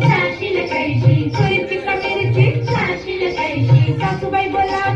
Sashi la kaisi, sashi la kaisi, sasubai bola